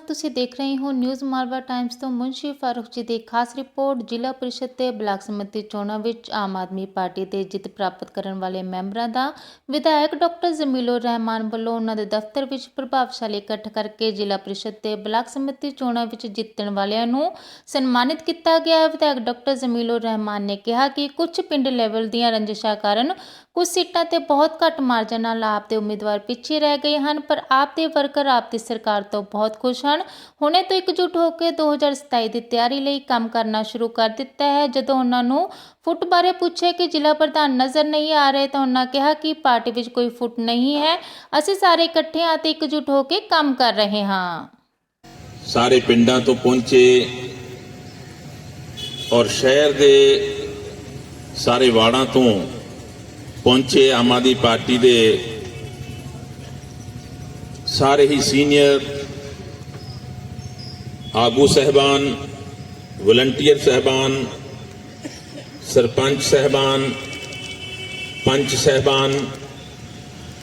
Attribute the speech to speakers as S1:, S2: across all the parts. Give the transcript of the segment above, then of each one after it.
S1: ਤੁਸੀਂ ਦੇਖ ਰਹੇ ਹੋ ਨਿਊਜ਼ ਮਾਲਵਾ ਟਾਈਮਜ਼ ਤੋਂ ਮੁੰਸ਼ੀ ਫਾਰੂਕ ਜੀ ਦੀ ਖਾਸ ਰਿਪੋਰਟ। ਜ਼ਿਲ੍ਹਾ ਪਰਿਸ਼ਦ ਤੇ ਬਲਾਕ ਸਮਿਤੀ ਚੋਣਾਂ ਵਿੱਚ ਆਮ ਆਦਮੀ ਪਾਰਟੀ ਦੇ ਜਿੱਤ ਪ੍ਰਾਪਤ ਕਰਨ ਵਾਲੇ ਮੈਂਬਰਾਂ ਦਾ ਵਿਧਾਇਕ ਡਾਕਟਰ ਜ਼ਮੀਲੁਰ ਰਹਿਮਾਨ ਵੱਲੋਂ ਉਹਨਾਂ ਦੇ ਦਫ਼ਤਰ ਵਿੱਚ ਪ੍ਰਭਾਵਸ਼ਾਲੀ ਇਕੱਠ ਕਰਕੇ ਜ਼ਿਲ੍ਹਾ ਪਰਿਸ਼ਦ ਤੇ ਬਲਾਕ ਸਮਿਤੀ ਚੋਣਾਂ ਵਿੱਚ ਜਿੱਤਣ ਵਾਲਿਆਂ ਨੂੰ ਸਨਮਾਨਿਤ ਕੀਤਾ ਗਿਆ। ਵਿਧਾਇਕ ਡਾਕਟਰ ਜ਼ਮੀਲੁਰ ਰਹਿਮਾਨ ਨੇ ਕਿਹਾ ਕਿ ਕੁਝ ਪਿੰਡ ਲੈਵਲ ਦੀਆਂ ਰੰਜਿਸ਼ਾਂ ਕਾਰਨ ਕੁਝ ਸੀਟਾਂ ਤੇ ਬਹੁਤ ਘੱਟ ਮਾਰਜਨ ਨਾਲ ਆਪ ਦੇ ਉਮੀਦਵਾਰ ਪਿੱਛੇ ਰਹਿ ਗਏ ਹਨ, ਪਰ ਆਪ ਦੇ ਵਰਕਰ ਆਪ ਦੀ ਸਰਕਾਰ ਤੋਂ ਬਹੁਤ ਖੁਸ਼ ਹਨ। ਹੁਣੇ ਤੋਂ ਇਕਜੁੱਟ ਹੋ ਕੇ 2027 ਦੀ ਤਿਆਰੀ ਲਈ ਕੰਮ ਕਰਨਾ ਸ਼ੁਰੂ ਕਰ ਦਿੱਤਾ ਹੈ। ਜਦੋਂ ਉਹਨਾਂ ਨੂੰ ਫੁੱਟ ਬਾਰੇ ਪੁੱਛਿਆ ਕਿ ਜ਼ਿਲ੍ਹਾ ਪ੍ਰਧਾਨ ਨਜ਼ਰ ਨਹੀਂ ਆ ਰਹੇ, ਤਾਂ ਉਹਨਾਂ ਕਿਹਾ ਕਿ ਪਾਰਟੀ ਵਿੱਚ ਕੋਈ ਫੁੱਟ ਨਹੀਂ ਹੈ। ਅਸੀਂ ਸਾਰੇ ਇਕੱਠੇ ਹਾਂ ਤੇ ਇਕਜੁੱਟ ਹੋ ਕੇ ਕੰਮ ਕਰ ਰਹੇ ਹਾਂ।
S2: ਸਾਰੇ ਪਿੰਡਾਂ ਤੋਂ ਪਹੁੰਚੇ ਔਰ ਸ਼ਹਿਰ ਦੇ ਸਾਰੇ ਵਾੜਾਂ ਤੋਂ ਪਹੁੰਚੇ ਆਮ ਆਦਮੀ ਪਾਰਟੀ ਦੇ ਸਾਰੇ ਹੀ ਸੀਨੀਅਰ ਆਗੂ ਸਹਿਬਾਨ, ਵਲੰਟੀਅਰ ਸਹਿਬਾਨ, ਸਰਪੰਚ ਸਹਿਬਾਨ, ਪੰਚ ਸਹਿਬਾਨ,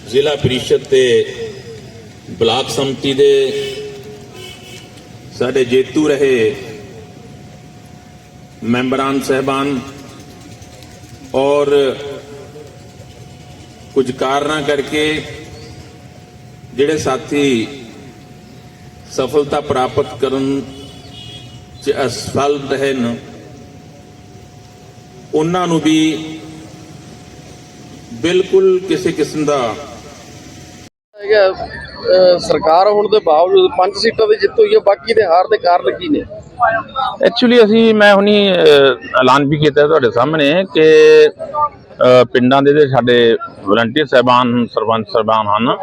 S2: ਜ਼ਿਲ੍ਹਾ ਪ੍ਰੀਸ਼ਦ ਤੇ ਬਲਾਕ ਸੰਮਤੀ ਦੇ ਸਾਡੇ ਜੇਤੂ ਰਹੇ ਮੈਂਬਰਾਂ ਸਹਿਬਾਨ ਔਰ ਕੁਝ ਕਾਰਨਾਂ ਕਰਕੇ ਜਿਹੜੇ ਸਾਥੀ ਸਫਲਤਾ ਪ੍ਰਾਪਤ ਕਰਨ ਚ ਅਸਫਲ ਰਹੇ ਨੇ ਉਹਨਾਂ ਨੂੰ ਵੀ ਬਿਲਕੁਲ ਕਿਸੇ ਕਿਸਮ ਦਾ
S3: ਸਰਕਾਰ ਹੋਣ ਦੇ ਬਾਵਜੂਦ ਪੰਜ ਸੀਟਾਂ ਦੀ ਜਿੱਤ ਹੋਈ ਹੈ ਬਾਕੀ ਦੇ ਹਾਰ ਦੇ ਕਾਰਨ ਕੀ ਨੇ?
S4: ਐਕਚੁਅਲੀ ਅਸੀਂ ਮੈਂ ਹੁਣੀ ਐਲਾਨ ਵੀ ਕੀਤਾ ਤੁਹਾਡੇ ਸਾਹਮਣੇ ਕਿ ਪਿੰਡਾਂ ਦੇ ਜਿਹੜੇ ਸਾਡੇ ਵਲੰਟੀਅਰ ਸਹਿਬਾਨ ਸਰਪੰਚ ਸਹਿਬਾਨ ਹਨ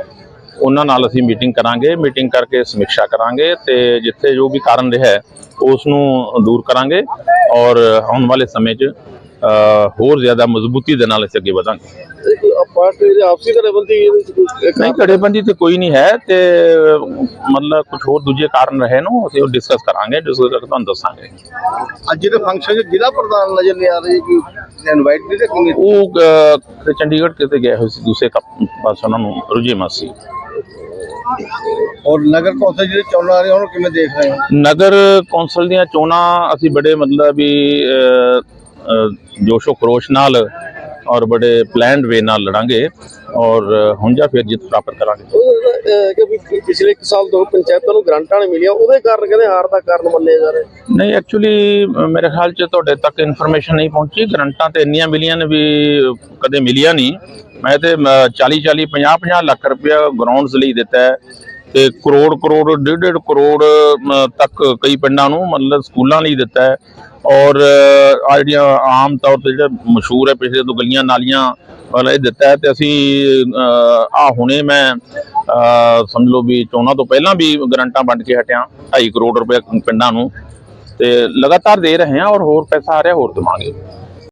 S4: ਉਹਨਾਂ ਨਾਲ ਅਸੀਂ ਮੀਟਿੰਗ ਕਰਾਂਗੇ। ਮੀਟਿੰਗ ਕਰਕੇ ਸਮੀਖਿਆ ਕਰਾਂਗੇ ਤੇ ਜਿੱਥੇ ਜੋ ਵੀ ਕਾਰਨ ਰਿਹਾ ਉਸ ਨੂੰ ਦੂਰ ਕਰਾਂਗੇ ਔਰ ਆਉਣ ਵਾਲੇ ਸਮੇਂ 'ਚ ਹੋਰ ਜ਼ਿਆਦਾ ਮਜ਼ਬੂਤੀ ਦੇ ਨਾਲ ਅਸੀਂ ਅੱਗੇ ਵਧਾਂਗੇ।
S3: ਪਾਰਟੀ ਦੇ ਆਪਸੀ ਇੱਕ
S4: ਨਹੀਂ ਘੜੇਬੰਦੀ ਤੇ ਕੋਈ ਨਹੀਂ ਹੈ ਤੇ ਮਤਲਬ ਕੁਝ ਹੋਰ ਦੂਜੇ ਕਾਰਨ ਰਹੇ ਨੂੰ ਅਸੀਂ ਉਹ ਡਿਸਕਸ ਕਰਾਂਗੇ ਡਿਸਕਸ ਕਰਕੇ ਤੁਹਾਨੂੰ ਦੱਸਾਂਗੇ।
S3: ਅੱਜ ਜਿਹੜੇ ਫੰਕਸ਼ਨ 'ਚ ਜ਼ਿਲ੍ਹਾ ਪ੍ਰਧਾਨ ਨਜ਼ਰ ਨਹੀਂ ਆ ਰਹੇ ਕਿ ਇਨਵਾਈਟ ਨਹੀਂ ਰੱਖੀ
S4: ਉਹ ਅਹ, ਕਿਤੇ ਚੰਡੀਗੜ੍ਹ ਕਿਤੇ ਗਏ ਹੋਏ ਸੀ ਦੂਸਰੇ ਕੱਪ ਬਸ ਉਹਨਾਂ ਨੂੰ ਰੁਝੇਵਾਂ ਸੀ
S3: ਔਰ ਨਗਰ ਕੌਂਸਲ ਜਿਹੜੇ ਚੋਣਾਂ ਆ ਰਹੇ ਉਹਨੂੰ ਕਿਵੇਂ ਦੇਖ ਰਹੇ ਹੋ?
S4: ਨਗਰ ਕੌਂਸਲ ਦੀਆਂ ਚੋਣਾਂ ਅਸੀਂ ਬੜੇ ਮਤਲਬ ਵੀ ਅਹ, ਅਹ, ਜੋਸ਼ੋ ਖਰੋਸ਼ ਨਾਲ ਔਰ ਬੜੇ ਪਲਾਨਡ ਵੇ ਨਾਲ ਲੜਾਂਗੇ ਔਰ ਹੁਣ ਜਾਂ ਫਿਰ ਜਿੱਤ ਪ੍ਰਾਪਤ ਕਰਾਂਗੇ।
S3: ਕਿ ਪਿਛਲੇ ਇੱਕ ਸਾਲ ਤੋਂ ਪੰਚਾਇਤਾਂ ਨੂੰ ਗ੍ਰਾਂਟਾਂ ਨਹੀਂ ਮਿਲੀਆਂ, ਉਹਦੇ ਕਾਰਨ ਕਹਿੰਦੇ ਹਾਰ ਦਾ ਕਾਰਨ ਮੰਨੇ ਜਾ ਰਹੇ।
S4: ਨਹੀਂ ਐਕਚੁਅਲੀ ਮੇਰੇ ਖਿਆਲ 'ਚ ਤੁਹਾਡੇ ਤੱਕ ਇਨਫੋਰਮੇਸ਼ਨ ਨਹੀਂ ਪਹੁੰਚੀ। ਗਰੰਟਾਂ ਤੇ ਇੰਨੀਆਂ ਮਿਲੀਆਂ ਨੇ ਵੀ ਕਦੇ ਮਿਲੀਆਂ ਨਹੀਂ। ਮੈਂ ਤੇ 40 40 50 50 ਲੱਖ ਰੁਪਇਆ ਗਰਾਊਂਡਸ ਲਈ ਦਿੱਤਾ ਹੈ ਤੇ ਕਰੋੜ ਕਰੋੜ ਡੇਢ ਡੇਢ ਕਰੋੜ ਤੱਕ ਕਈ ਪਿੰਡਾਂ ਨੂੰ ਮਤਲਬ ਸਕੂਲਾਂ ਲਈ ਦਿੱਤਾ ਔਰ ਆ ਜਿਹੜੀਆਂ ਆਮ ਤੌਰ ਤੇ ਜਿਹੜਾ ਮਸ਼ਹੂਰ ਹੈ ਪਿਛਲੇ ਤੋਂ ਗਲੀਆਂ ਨਾਲੀਆਂ ਵਾਲਾ ਇਹ ਦਿੱਤਾ ਹੈ ਤੇ ਅਸੀਂ ਆ ਹੁਣੇ ਮੈਂ ਸਮਝ ਲਓ ਵੀ ਚੋਣਾਂ ਤੋਂ ਪਹਿਲਾਂ ਵੀ ਗਰੰਟਾਂ ਵੰਡ ਕੇ ਹਟਿਆ 2.5 ਕਰੋੜ ਰੁਪਏ ਪਿੰਡਾਂ ਨੂੰ ਤੇ ਲਗਾਤਾਰ ਦੇ ਰਹੇ ਹਾਂ ਔਰ ਹੋਰ ਪੈਸਾ ਆ ਰਿਹਾ ਹੋਰ ਦੇਵਾਂਗੇ।